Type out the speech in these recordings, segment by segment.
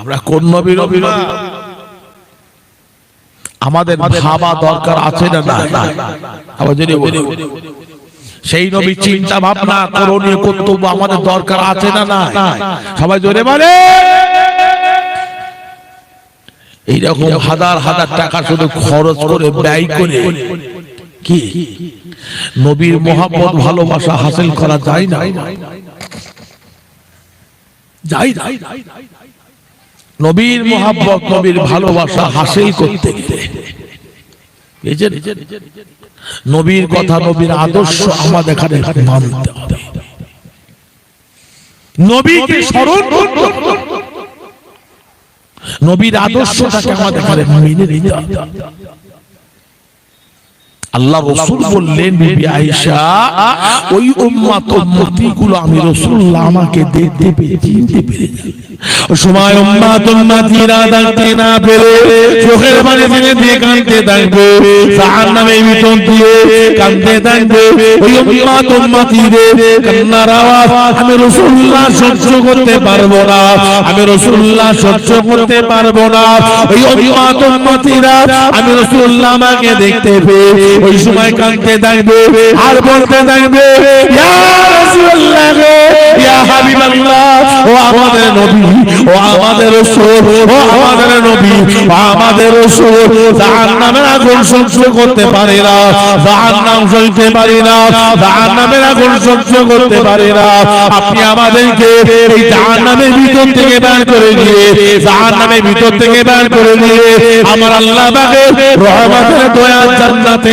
আমরা কোন নবীর? আমাদের ভাবা দরকার আছে না না? আবার যদি সেই নবী চিন্তা ভাবনা করণীয় কর্তব্য আমাদের দরকার আছে না না সবাই জোরে বলে। এইরকম হাজার হাজার টাকা শুধু খরচ করে ব্যয় করে কি? নবীর মোহাম্মদ ভালোবাসা হাসিল করা যায় না? যাই না। নবীর মোহাব্বত, নবীর ভালোবাসা হাসিল করতে গেলে নবীর কথা, নবীর আদর্শ আমাদের এখানে মানতে হবে। নবীকে স্মরণ নবীর আদর্শটাকে আমাদের এখানে মেনে নিতে হবে। আল্লাহ রসুল বললেন বিবি আয়েশা ওই উম্মাত উম্মতি গুলো আমি রসুল্লাহ আমাকে দেখতে পেয়ে চিনতে পেরে সময় উম্মাত উম্মতিরা দেখতে না পেরে চোখের পানি ফেলে দিয়ে কাঁদতে থাকবে। জাহান্নামে ভিতর দিয়ে কাঁদতে থাকবে। ওই উম্মাত উম্মতিদের কান্নার আওয়াজ আমি রসুল্লাহ সহ্য করতে পারব না। আমি রসুল্লাহ সহ্য করতে পারব না। ওই উম্মাত উম্মতিরা আমি রসুল্লাহ আমাকে দেখতে পেয়ে ওই সময় কাঁদতে থাকবে আর বলতে থাকবে আপনি আমাদেরকে এই জাহান্নামের ভিতর থেকে বের করে দিয়ে, জাহান্নামের ভিতর থেকে বের করে দিয়ে, আমার আল্লাহ পাকে রহমতের দয়া জান্নাতে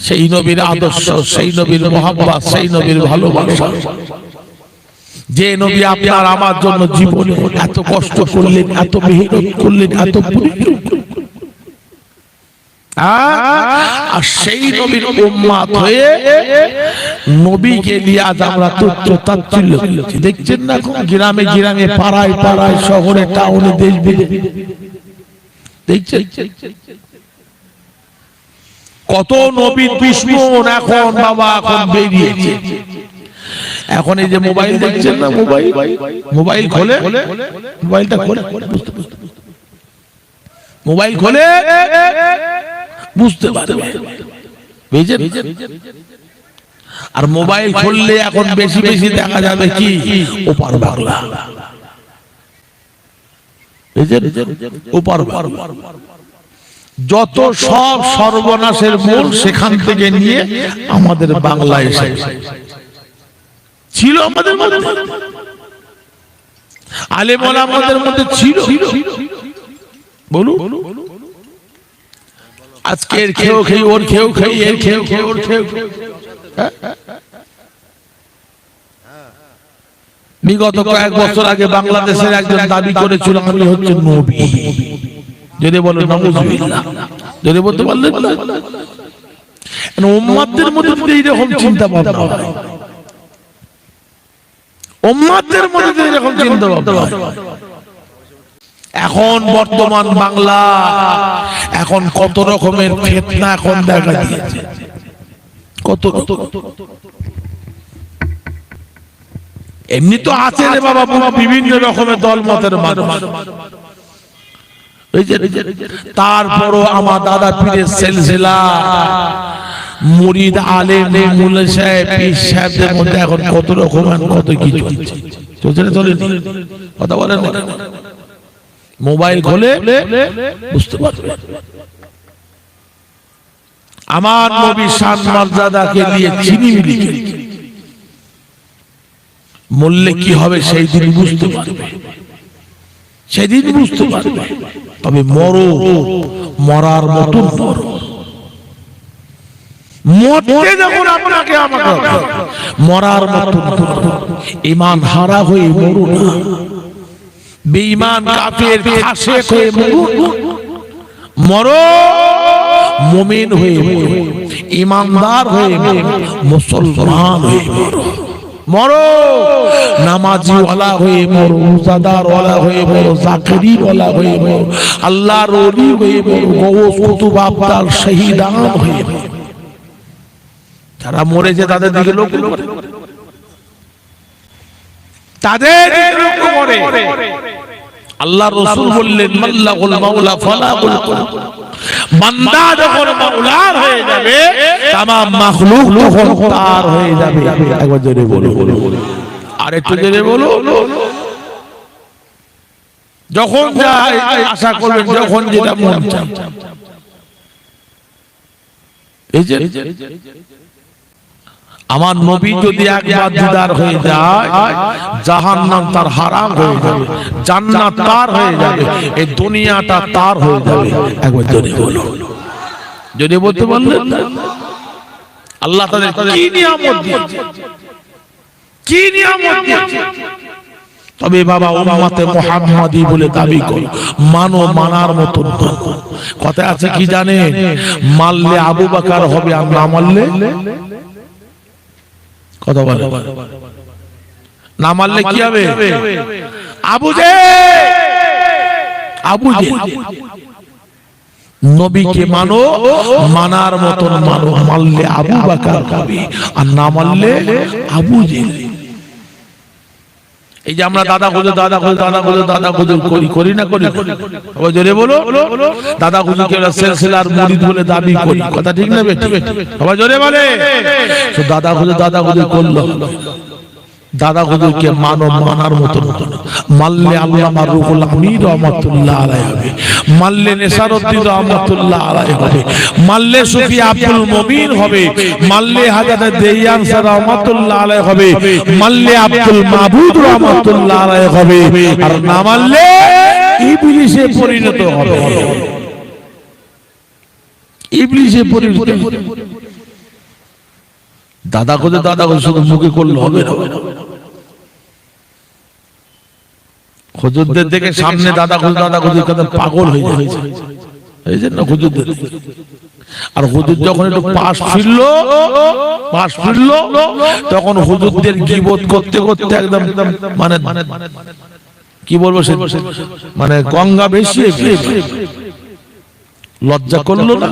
সেই নবীর আদর্শ সেই নবীর মোহাম্মদ সেই নবীর ভালোবাসা। যে নবী আপনার আমার জন্য জীবনে এত কষ্ট করলেন এত মেহনত করলেন এত? আর সেই নবীর উম্মাত হয়ে নবীকে নিয়ে আজ আমরা তুচ্ছ তাচ্ছিল্য দেখছেন না এখন গ্রামে গ্রামে পাড়ায় পাড়ায় শহরে টাউনে দেশ বিদেশে। দেখছেন? কত নবীর দুশ্মন এখন বাবা এখন বেরিয়েছে। এখন এই যে মোবাইল দেখছেন না মোবাইল? মোবাইল? খোলে? মোবাইলটা খোলে? বুঝতে বুঝতে মোবাইল খোলে? বুঝতে পারবে। বুঝেছেন? আর মোবাইল খুললে এখন বেশি বেশি দেখা যাবে কি? ওপার বাংলা? ওপার বাংলা। যত সব সর্বনাশের মূল সেখান থেকে নিয়ে আমাদের বাংলা এসে ছিল আমাদের মধ্যে। আলেমল আমাদের মধ্যে ছিল। বলুন। আজকে খেয়েও খেয়ে, ওর খেয়েও খেয়ে, এর খেয়েও খেয়ে, ওর খেয়েও? বিগত কয়েক বছর আগে বাংলাদেশের একজন দাবি করেছিল, আমি হচ্ছে নবী। যদি যদি বলতে পারলেন না উম্মাদের মধ্যে যদি এইরকম চিন্তা ভাবনা হয় উম্মাদের মধ্যে যদি এরকম চিন্তা ভাবনা এখন বর্তমান বাংলা এখন কত রকমের ফেতনা এখন দেখা দিয়েছে। কত কত এমনি তো আছে রে বাবা বাবা বিভিন্ন রকমের দল মতের মানুষ। তারপরও আমার দাদা পীরের সেলসিলা। মুরিদ আলেম মুলে সাহেব, পীর সাহেবদের মধ্যে এখন কত রকম কত কিছু হচ্ছে। চলছে না, চলে কথা বলেন? মোবাইল খোলে, বুঝতে পারবে। আমার নবী শান মর্যাদাকে নিয়ে চিনি মিলি মূল্যে কি হবে, সেই দিন বুঝতে পারবে। সেদিন বুঝতে পারবে। তবে মরো। মরার মতন মরো। মরার মতন ইমান হারা হয়ে মরু না। বেঈমান কাফের ফাসেক হয়ে মরু মরো। মুমিন হয়ে মরো ইমানদার হয়ে মরো মুসলমান হয়ে মরো মরো। নামাজি ওয়ালা হয়ে মরো রোজাদার ওয়ালা হয়ে মরো জাকিরি ওয়ালা হয়ে মরো আল্লাহর ওলি হয়ে মরো গৌস কুতুব আবদাল শহীদান হয়ে মরো। যারা মরেছে তাদের দিকে লোক করে। তাদের লক্ষ্য করে। আল্লাহ রসুল বললেন মাল্লাহুল মাওলা ফালাহুল বান্দা যখন মাওলার হয়ে যাবে তামাম মাখলুক তখন তার হয়ে যাবে। একবার জোরে বলো আর একটু জোরে বলো যখন যা আশা করবেন যখন যেটা মন চায় এই যে আমার নবী যদি একবার দিদার হয়ে যায় জাহান্নাম তার হারাম হয়ে যাবে জান্নাত তার হয়ে যাবে এই দুনিয়াটা তার হয়ে যাবে। একবার জোরে বলো যদি বলতে পারলেন? আল্লাহ তাদের কি নিয়ামত দিয়েছে? কি নিয়ামত দিয়েছে? তবে বাবা উম্মতে মুহাম্মাদি বলে দাবি কর মানো মানার মতন মানো। কথা আছে কি জানে মারলে আবু বাকার হবে আর না মারলে? কথা বলে। না মারলে কি হবে? আবু যে! আবু যে! নবীকে মানো মানার মতন মানো মারলে আবু বাকার হবে। আর না মারলে আবু জেল এই যে আমরা দাদা খুঁজে দাদা খুঁজে দাদা খুঁজে দাদা খুঁজে করি করি না করি? জোরে বলো। দাদা খুঁজে কে সেলসেলার মুরিদ বলে দাবি করি। কথা ঠিক না বেটি? সবাই জোরে বলে। তো দাদা খুঁজে দাদা খুঁজে করল। দাদা হুজুরকে মানো মানার মতো মতো। মাল্লে আল্লামা রুহুল আমির রহমাতুল্লাহ আলাই হবে। মাল্লে নেসারউদ্দিন রহমাতুল্লাহ আলাই হবে। মাল্লে সুফি আব্দুল মুমিন হবে। মাল্লে হাজার দেয়ান স্যার রহমাতুল্লাহ আলাই হবে। মাল্লে আব্দুল মাহবুব রহমাতুল্লাহ আলাই হবে। আর না মাল্লে ইবলিসে পরিণত হবে। ইবলিসে পরিণত দাদা খোঁজে দাদা শুধু মুখে করলে হবে না। হুজুরদের দেখে সামনে দাদা খুঁজে দাদা খুঁজে কত পাগল হয়ে যায়। এই যে না হুজুরদের আর হুজুর যখন একটু পাশ ফিরলো পাশ ফিরলো তখন হুজুরদের গিবত করতে করতে একদম মানে কি বলব সে মানে গঙ্গা বেশি লজ্জা করল না?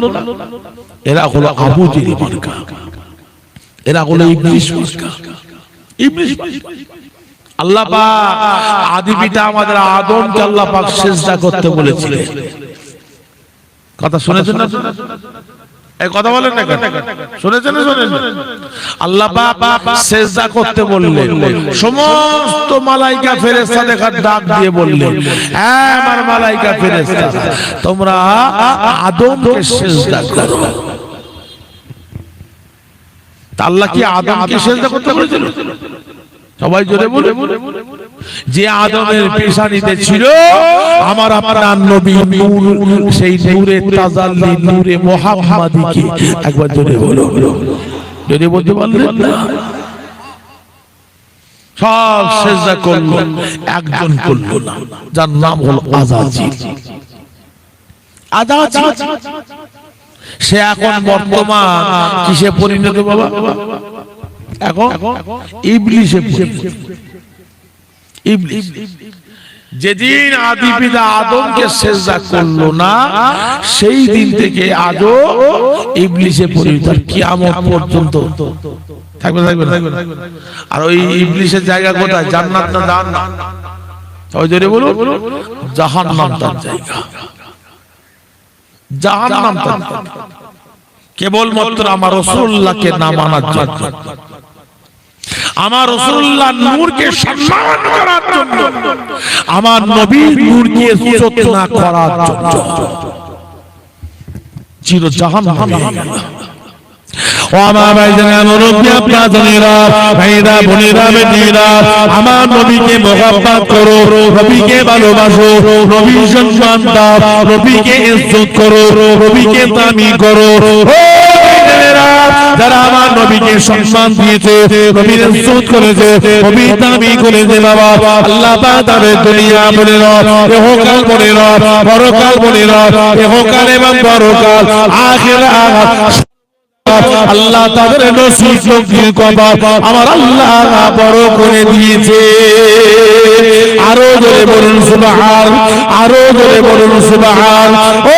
এরা হলো আবু জিরি মার্কা এরা হলো ইবলিশ মার্কা ইবলিশ। আল্লাহ পাক আদি পিতা আমাদের আদমকে আল্লাহ পাক সেজদা করতে বলেছিলেন। কথা শুনেছেন না? এই কথা বলেন না কেন? শুনেছেন না শুনেন আল্লাহ পাক সেজদা করতে বললেন। সমস্ত মালাইকা ফেরেশতা দেখার ডাক দিয়ে বললেন। হ্যাঁ আমার মালাইকা ফেরেশতা তোমরা আদমকে সেজদা করো। আল্লাহ কি আদমকে সেজদা করতে বলেছিল? সবাই জোরে বলে যে আদমের পেশানিতে ছিল আমার আপনার নবী নূর সেই নূরে তাজাল্লি নূরে মুহাম্মাদিকে একবার জোরে বলো জোরে বলতে পারলেন না? সব সেজদা করল একজন করল না যার নাম হলো আজাজিল আজাজিল সে এখন বর্তমান কিসে পরিণত বাবা? যেদিন আদি পিতা আদমকে সেজদা করল না, সেই দিন থেকে আজও ইবলিশে পরিণত কিয়ামত পর্যন্ত। থাকবে থাকবে না? আর ওই ইবলিশের জায়গা কোথায়? জান্নাত না জাহান্নাম ওই জোরে বলুন। জাহান্নাম তার জায়গা। জাহান্নাম তার জায়গা। কেবলমাত্র আমার রসুল্লাহকে না মানার জন্য। আমার রসুল্লাহ নূরকে সম্মান করার জন্য আমার নবীর নূরকে সুচত না করার জন্য। চির জাহান আমার নবীকে করো ভালোবাসো সম্মান দাও ইজ্জত করো নবীকে দামি করো। যারা আমার নবীকে সম্মান দিয়েছে, নবীর ইজ্জত করেছে নবী দামি করেছে বাবা, আল্লাহ পাক তাদের দুনিয়া বলে ইহকাল বলে পরকাল বলে ইহকাল এবং পরকাল, আখিরাত। আল্লাহ তাদের নসিব শক্তির কপাল আমার আল্লাহ বড় করে দিয়েছে। আরও জোরে বলুন সুবহান, আরও জোরে বলুন সুবহান। ও নবীর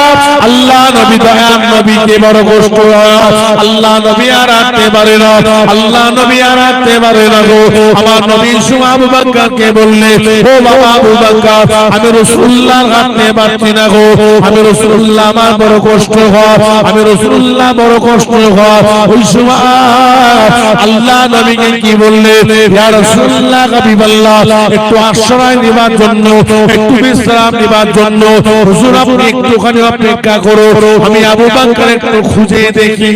আল্লাহ নবী দয়ার নবীকে বড় কষ্ট আল্লাহ নবী আর রাখতে পারে না। আল্লাহ নবী আর রাখতে পারে না গো। আমার নবী সুমা আবু বাক্কারকে বললে, ও বাবা আবু বাক্কার, আমি রসুল্লাহ রাখতে পারছি না গো। আমি রসুল্লাহ আমার বড় কষ্ট হয়। আমি রসুল্লাহ বড় কষ্ট হয়। ওই সময় আল্লাহ নবীকে কি বললে, ইয়া রাসূলুল্লাহ হাবিবাল্লাহ একটু আশ্রয় নেবার জন্য, একটু বিশ্রাম নেবার জন্য, হুজুর আপনি একটুখানি অপেক্ষা করো আমি আবু বকর একটু খুঁজে দেখি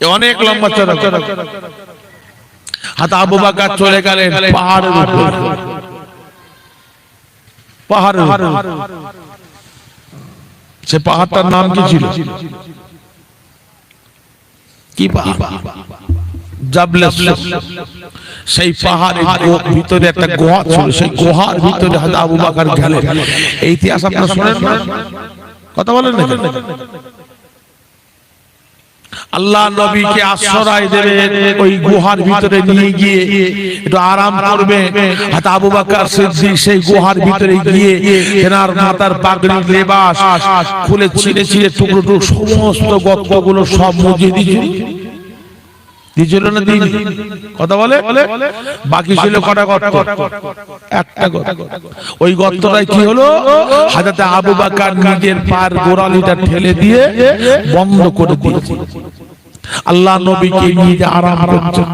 এ অনেক লম্বা চড়া হাত আবু বকর চলে গেলেন পাহাড়ের উপর পাহাড়ের উপর। সে পাহাড়টার নাম কি ছিল কি পাহাড় সেই পাহাড়ের ভিতরে একটা গুহা ছিল সেই গুহার ভিতরে হাজা আবু বাকার গেলেন। এই ইতিহাস আপনারা শুনেন না? কথা বলেন না আল্লাহ নবীকে আশ্রয় দেবে ওই গুহার ভিতরে নিয়ে গিয়ে একটু আরাম করবে। হাত আবু বাকার সিদ্দিক সেই গুহার ভিতরে গিয়ে তেনার মাতার পাগড়ি লেবাস খুলে ছিঁড়ে ছিঁড়ে টুকরো টুকরো সমস্ত গপ্পগুলো সব মুজিয়ে দিয়েছিল। দিয়েছিল না দিন কথা বলে? বাকি ছিল কটা গর্ত? একটা গর্ত। ওই গর্তটাই কি হলো? হাজাতে আবু বাকার নিজের পার গোড়ালিটা ঠেলে দিয়ে বন্ধ করে দিয়েছে। আল্লাহ নবীকে নিয়ে আরাম করছেন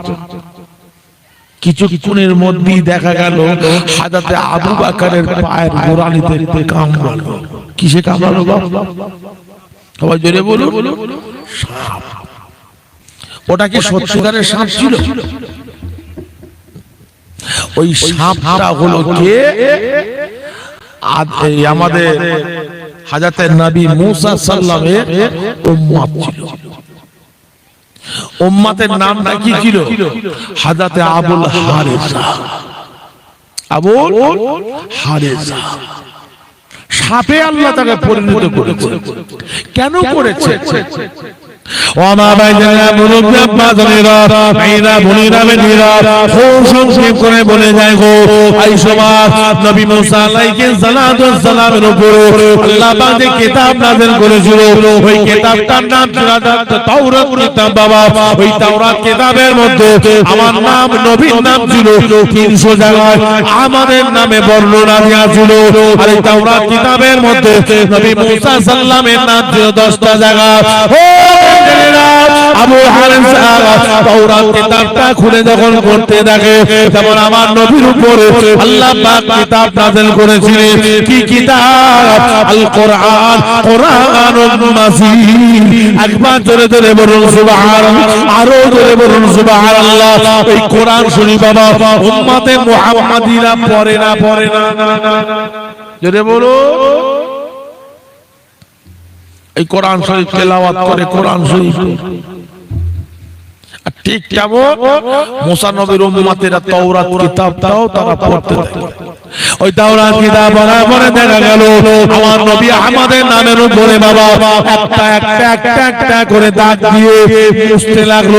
কিছুক্ষণের মধ্যেই দেখা গেল হাজাতে আবু বাকারের পায়ের গোড়ালিতে কামড়ালো। কিসে কামড়ালো বাবা সবাই জোরে বলুন। সাপ। ওটা কি সত্যিকারের সাপ ছিল? ওই সাপটা হলো কে? আমাদের হাজাতে নবী মুসা সাল্লামের উম্মত ছিল। উম্মতের নামটা কি ছিল? হাজাতে আবুল হারেসা। আবুল হারেসা। সাপে আল্লাহ তাকে পরিণত করেছে। কেন করেছে? কিতাবের মধ্যে আমার নাম নবীর নাম ছিল 300 জায়গায় আমাদের নামে বর্ণনা দেওয়া ছিল কিতাবের মধ্যে নবী মুসা সাল্লামের নাম ছিল 10টা জায়গা। আবু হারেসা তাওরাত কিতাবটা খুলে যখন পড়তে থাকে যেমন আমার নবীর উপরে আল্লাহ পাক কিতাব নাযিল করেছিলেন কি কিতাব আল কোরআন কোরআনুল মাজিদ একবার জোরে জোরে বলুন সুবহানাল্লাহ আরও জোরে বলুন সুবহানাল্লাহ এই কোরআন শুনি বাবা উম্মতে মুহাম্মাদিরা পড়ে না পড়ে না না না না। জোরে বলুন এই কোরআন শরীফ তেলাওয়াত করে কোরআন শরীফ। ঠিক তেমন মুসা নবীর উম্মতেরা তাওরাত কিতাবটাও তারা পড়তে থাকে ওই তাওরাত কিতাব পড়ার পরে দেখা গেল, আমার নবী আমাদের নামের উপরে বাবা, একটা একটা একটা একটা করে দাগ দিয়ে মুছতে লাগল।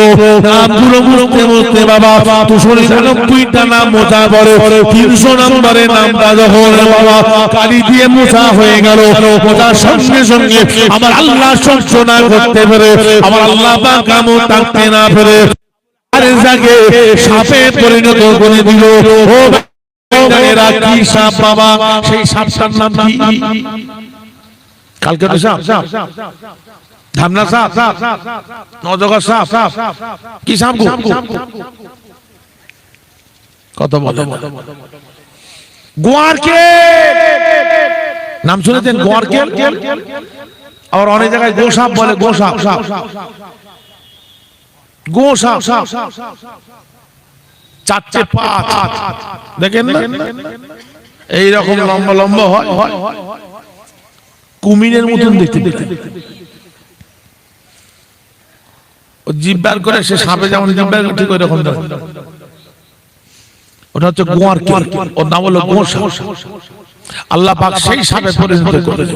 নামগুলো মুছতে মুছতে বাবা দুশো নিরানব্বইটা নাম মোছা পড়ে, তিনশো নম্বরের নামটা যখন বাবা কালি দিয়ে মোছা হয়ে গেল, মোছার সঙ্গে সঙ্গে আমার আল্লাহ সহ্য করতে পেরে, আমার আল্লাহ পাক কামও থাকতে না পেরে আরে সাপে পরিণত করে দিল। ও এরা কি সাপ বাবা? সেই সাপটার নাম কি? কালকে সাপ। ধামনা সাপ। নজগর সাপ। কি সাপ কত বলে। গোয়ারকে নাম শুনেছেন? গোয়ারকে আবার অনেক জায়গায় গোসাপ বলে গোসাপ গোসাপ চারটে পাঁচ। দেখেন না? এইরকম লম্বা লম্বা হয়। কুমিরের মতন দেখতে। দেখতে। জিব্বার করে সে সাপে যেমন জিব্বার করে ঠিক ওই রকম ওটা হচ্ছে গোয়ার ওর নাম হলো আল্লাহ পাক সেই সাপে পরিণত করেছে।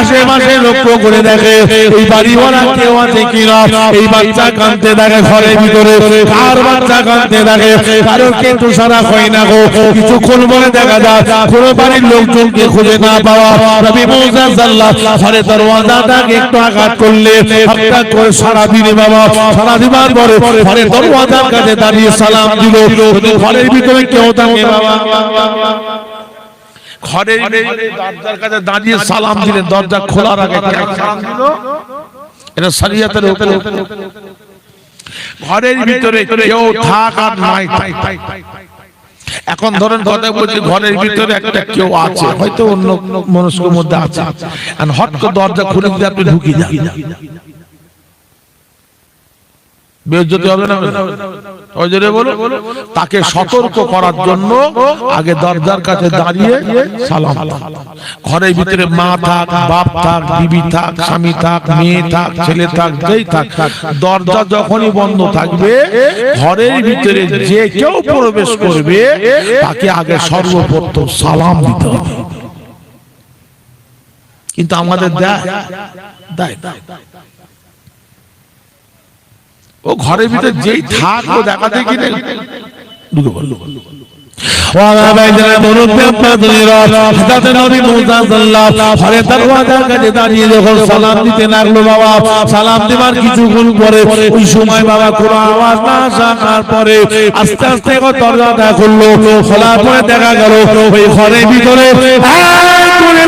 আশেপাশে লক্ষ্য করে দেখে, এই বাড়িওয়ালা দেখে ঘরের ভিতরে হয় না গো। কিছুক্ষণ বলে দেখা যায়, কোনো বাড়ির লোকজনকে খুঁজে না পাওয়া। নবী মুসা দরওয়াজাটাকে একটু আঘাত করলে হত্যা করে সারা দিনে বাবা, সারা দিবার পরে ঘরে দরওয়াজার কাছে দাঁড়িয়ে সালাম দিল। ঘরের ভিতরে কেউ থাকে বাবা ঘরের ভিতরে দরজার কাছে দাঁড়িয়ে সালাম দিলে দরজা খোলার আগে সালাম দিল। এটা শরীয়তের উপরে ঘরের ভিতরে কেউ থাক আর নাই। এখন ধরেন কথা বলছি ঘরের ভিতরে একটা কেউ আছে হয়তো অন্য মনস্কের মধ্যে আছে। আর হট করে দরজা খুলে দিয়ে আপনি ঢুকিয়ে যান তাকে সতর্ক করার জন্য আগে দরজার কাছে দাঁড়িয়ে সালাম। ঘরের ভিতরে মা থাক, বাপ থাক, বিবি থাক, স্বামী থাক, মেয়ে থাক, ছেলে থাক, যেই থাক, দরজা যখনই বন্ধ থাকবে, ঘরের ভিতরে যে কেউ প্রবেশ করবে, তাকে আগে সর্বপ্রথম সালাম দিতে হবে। কিন্তু আমাদের দেয় দেয়। ও ঘরের ভিতরে যেই থাক ও দেখা দেখি ঢুকে পড়ল। ওয়ালা বাইজানা মুরব্বি আপনাদেরা হযরত নবী মুসা সাল্লাল্লাহু ঘরে দরওয়াজার কাছে দাঁড়িয়ে যখন সালাম দিতে লাগল বাবা সালাম দেবার কিছুক্ষণ পরে ওই সময় বাবা কোনো আওয়াজ না আসার পরে আস্তে আস্তে দরজাটা খুললো খোলার পরে দেখা গেল ওই ঘরের ভিতরে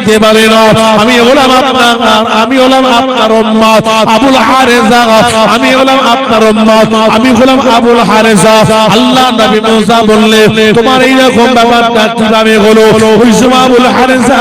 চিনতে পারেন না। আমি হলাম আপনার আমি হলাম আপনার উম্মত। আবুল হারেসা আমি হলাম আপনার উম্মত। আমি হলাম আবুল হারেসা আল্লাহ নবী মুসা বললে তোমার এই রকম ব্যাপারটা কীভাবে হলো? ওই আবুল হারেসা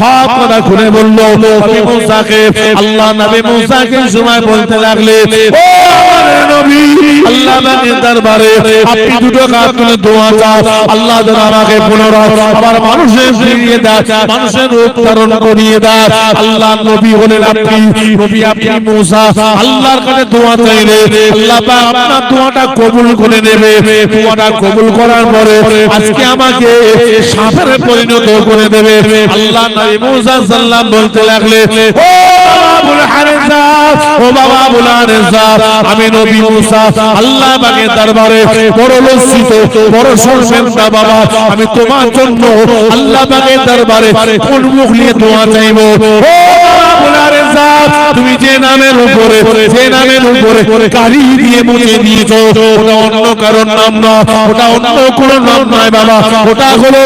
সব কথা খুলে বলল। নবী মুসাকে, আল্লাহ নবী মুসাকে সময় বলতে লাগলে ও আমার নবী, আল্লাহ পাকের দরবারে, আপনি দুটো কাজ তুলে দোয়া চাও। আল্লাহ যেন আমাকে পুনরায় আবার মানুষের ফিরিয়ে দেয়, মানুষের ধারণ করিয়ে দাও। আল্লাহ নবী হলেন আপনি নবী আপনি মুসা। আল্লাহর কাছে দোয়া চাইলে আল্লাহ পাক আপনার দোয়াটা কবুল করে নেবে। দোয়াটা কবুল করার পরে আজকে আমাকে সাপের পরিণত করে দেবে। আল্লাহ নবী মুসা সাল্লাম বলতে লাগলে ও ও বাবা আবুল হারেসা আমি নবী মুসা, আল্লাহ পাকের দরবারে বড় লজ্জিত, বড় শর্মিন্দা বাবা, আমি তোমার জন্য আল্লাহ পাকের দরবারে কোন মুখ নিয়ে দোয়া চাইব। তুমি যে নামের উপরে, যে নামের উপরে কালি দিয়ে মুছে দিয়েছ, ওটা অন্য কারণ নাম না, ওটা অন্য কোনো নাম নয় বাবা, ওটা হলো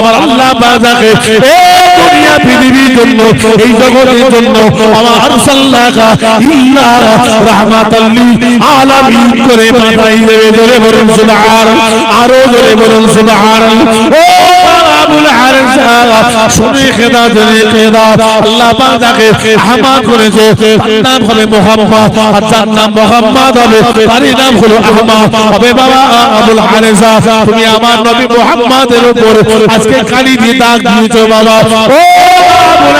আমার আল্লাহ বাজাকে দুনিয়া, পৃথিবীর জন্য, এই জগতের জন্য আমার আরসাল্লাকা ইল্লা রাহমাতাল লিল আলামিন করে পাঠাই দেবে, জোরে বলুন সুবহান আরও জোরে বলুন সুবহান ও আবুল হারেসা শুনে খেদা, জেনে খেদা, আল্লাহ পাক তাকে আহমদ করেছে। নাম হবে মুহাম্মদ আর নাম মুহাম্মদ হবে তার নাম হলো আহমদ। হবে বাবা আবুল হারেসা তুমি আমার নবী মোহাম্মদের উপর আজকে কালি দিয়ে দাগ দিয়েছ বাবা। ও আবুল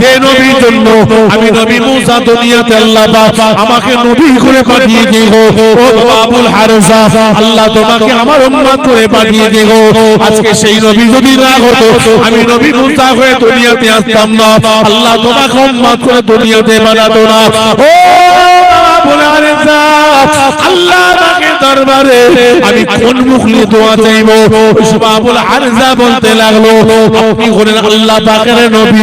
যে নবীর জন্য, আমি নবী মুসা দুনিয়াতে আল্লাহ আমাকে নবী করে পাঠিয়ে দিও। ও আবুল হারেসা, আল্লাহ তোমাকে আমার উম্মত করে পাঠিয়ে দিও। আজকে সেই নবী যদি না হতো, আমি নবী মুসা হয়ে দুনিয়াতে আসতাম না। আল্লাহ তোমাকে উম্মত করে দুনিয়াতে বানাতো না। ও আবুল হারেসা, আল্লাহ দরবারে আমি কোন মুখ নিয়ে দোয়া চাইব? সুবাবুল আরজা বলতে লাগল আপনি হলেন আল্লাহ পাকের নবী।